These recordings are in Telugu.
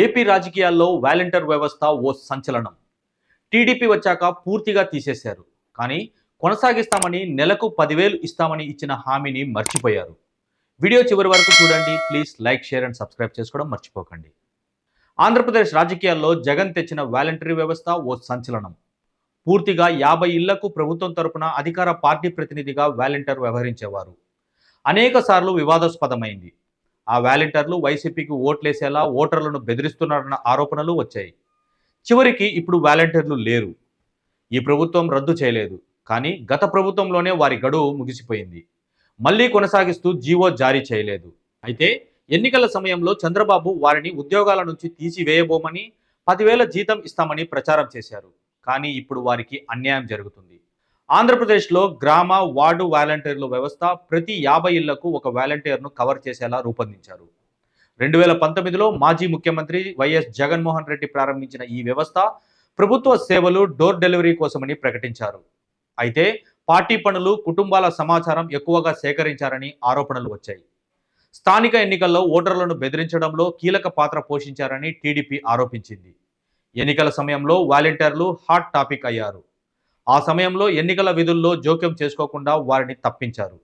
ఏపీ రాజకీయాల్లో వాలంటీర్ వ్యవస్థ ఓ సంచలనం. టీడీపీ వచ్చాక పూర్తిగా తీసేశారు. కానీ కొనసాగిస్తామని నెలకు పదివేలు ఇస్తామని ఇచ్చిన హామీని మర్చిపోయారు. వీడియో చివరి వరకు చూడండి. Please like share and subscribe చేసుకోవడం మర్చిపోకండి. ఆంధ్రప్రదేశ్ రాజకీయాల్లో జగన్ తెచ్చిన వాలంటరీ వ్యవస్థ ఓ సంచలనం. పూర్తిగా యాభై ఇళ్ళకు ప్రభుత్వం తరపున అధికార పార్టీ ప్రతినిధిగా వాలంటీర్ వ్యవహరించేవారు. అనేకసార్లు వివాదాస్పదమైంది. ఆ వ్యాలంటీర్లు వైసీపీకి ఓట్లేసేలా ఓటర్లను బెదిరిస్తున్నారన్న ఆరోపణలు వచ్చాయి. చివరికి ఇప్పుడు వాలంటీర్లు లేరు. ఈ ప్రభుత్వం రద్దు చేయలేదు. కానీ గత ప్రభుత్వంలోనే వారి గడువు ముగిసిపోయింది. మళ్ళీ కొనసాగిస్తూ జీవో జారీ చేయలేదు. అయితే ఎన్నికల సమయంలో చంద్రబాబు వారిని ఉద్యోగాల నుంచి తీసివేయబోమని పదివేల జీతం ఇస్తామని ప్రచారం చేశారు. కానీ ఇప్పుడు వారికి అన్యాయం జరుగుతుంది. ఆంధ్రప్రదేశ్లో గ్రామ వార్డు వాలంటీర్ల వ్యవస్థ ప్రతి యాభై ఇళ్ళకు ఒక వాలంటీర్ను కవర్ చేసేలా రూపొందించారు. రెండు వేల పంతొమ్మిదిలో మాజీ ముఖ్యమంత్రి వైఎస్ జగన్మోహన్ రెడ్డి ప్రారంభించిన ఈ వ్యవస్థ ప్రభుత్వ సేవలు డోర్ డెలివరీ కోసమని ప్రకటించారు. అయితే పార్టీ పనులు కుటుంబాల సమాచారం ఎక్కువగా సేకరించారని ఆరోపణలు వచ్చాయి. స్థానిక ఎన్నికల్లో ఓటర్లను బెదిరించడంలో కీలక పాత్ర పోషించారని టీడీపీ ఆరోపించింది. ఎన్నికల సమయంలో వాలంటీర్లు హాట్ టాపిక్ అయ్యారు. ఆ సమయంలో ఎన్నికల విధుల్లో జోక్యం చేసుకోకుండా వారిని తప్పించారు.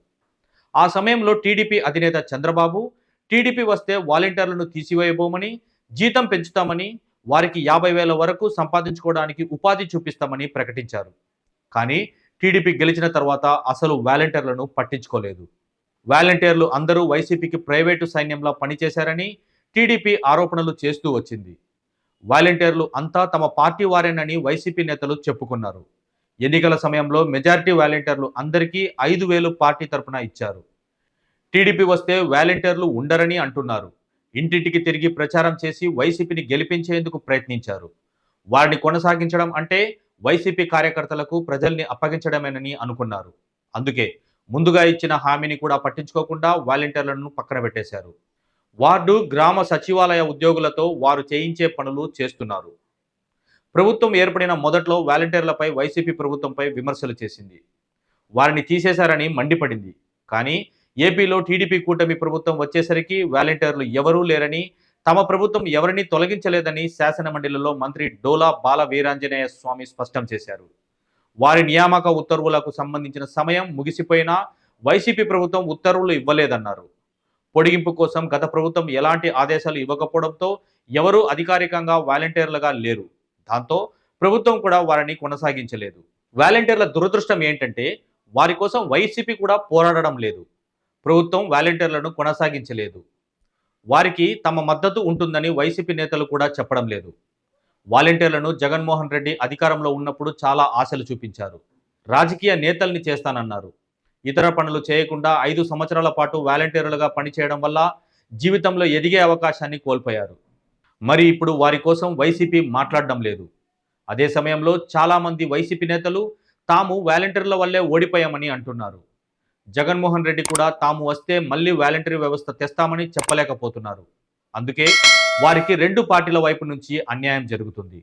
ఆ సమయంలో టీడీపీ అధినేత చంద్రబాబు టీడీపీ వస్తే వాలంటీర్లను తీసివేయబోమని జీతం పెంచుతామని వారికి యాభై వేల వరకు సంపాదించుకోవడానికి ఉపాధి చూపిస్తామని ప్రకటించారు. కానీ టీడీపీ గెలిచిన తర్వాత అసలు వాలంటీర్లను పట్టించుకోలేదు. వాలంటీర్లు అందరూ వైసీపీకి ప్రైవేటు సైన్యంలా పనిచేశారని టీడీపీ ఆరోపణలు చేస్తూ వచ్చింది. వాలంటీర్లు అంతా తమ పార్టీ వారేనని వైసీపీ నేతలు చెప్పుకున్నారు. ఎన్నికల సమయంలో మెజారిటీ వాలంటీర్లు అందరికీ ఐదు వేలు పార్టీ తరపున ఇచ్చారు. టీడీపీ వస్తే వాలంటీర్లు ఉండరని అంటున్నారు. ఇంటింటికి తిరిగి ప్రచారం చేసి వైసీపీని గెలిపించేందుకు ప్రయత్నించారు. వారిని కొనసాగించడం అంటే వైసీపీ కార్యకర్తలకు ప్రజల్ని అప్పగించడమేనని అనుకున్నారు. అందుకే ముందుగా ఇచ్చిన హామీని కూడా పట్టించుకోకుండా వాలంటీర్లను పక్కన పెట్టేశారు. వార్డు గ్రామ సచివాలయ ఉద్యోగులతో వారు చేయించే పనులు చేస్తున్నారు. ప్రభుత్వం ఏర్పడిన మొదట్లో వాలంటీర్లపై వైసీపీ ప్రభుత్వంపై విమర్శలు చేసింది. వారిని తీసేశారని మండిపడింది. కానీ ఏపీలో టీడీపీ కూటమి ప్రభుత్వం వచ్చేసరికి వాలంటీర్లు ఎవరూ లేరని తమ ప్రభుత్వం ఎవరిని తొలగించలేదని శాసనమండలిలో మంత్రి డోలా బాల వీరాంజనేయ స్వామి స్పష్టం చేశారు. వారి నియామక ఉత్తర్వులకు సంబంధించిన సమయం ముగిసిపోయినా వైసీపీ ప్రభుత్వం ఉత్తర్వులు ఇవ్వలేదన్నారు. పొడిగింపు కోసం గత ప్రభుత్వం ఎలాంటి ఆదేశాలు ఇవ్వకపోవడంతో ఎవరూ అధికారికంగా వాలంటీర్లుగా లేరు. దాంతో ప్రభుత్వం కూడా వారిని కొనసాగించలేదు. వాలంటీర్ల దురదృష్టం ఏంటంటే వారి కోసం వైసీపీ కూడా పోరాడడం లేదు. ప్రభుత్వం వాలంటీర్లను కొనసాగించలేదు. వారికి తమ మద్దతు ఉంటుందని వైసీపీ నేతలు కూడా చెప్పడం లేదు. వాలంటీర్లను జగన్మోహన్ రెడ్డి అధికారంలో ఉన్నప్పుడు చాలా ఆశలు చూపించారు. రాజకీయ నేతల్ని చేస్తానన్నారు. ఇతర పనులు చేయకుండా ఐదు సంవత్సరాల పాటు వాలంటీర్లుగా పనిచేయడం వల్ల జీవితంలో ఎదిగే అవకాశాన్ని కోల్పోయారు. మరి ఇప్పుడు వారి కోసం వైసీపీ మాట్లాడడం లేదు. అదే సమయంలో చాలామంది వైసీపీ నేతలు తాము వాలంటీర్ల వల్లే ఓడిపోయామని అంటున్నారు. జగన్మోహన్ రెడ్డి కూడా తాము వస్తే మళ్ళీ వాలంటరీ వ్యవస్థ తెస్తామని చెప్పలేకపోతున్నారు. అందుకే వారికి రెండు పార్టీల వైపు నుంచి అన్యాయం జరుగుతుంది.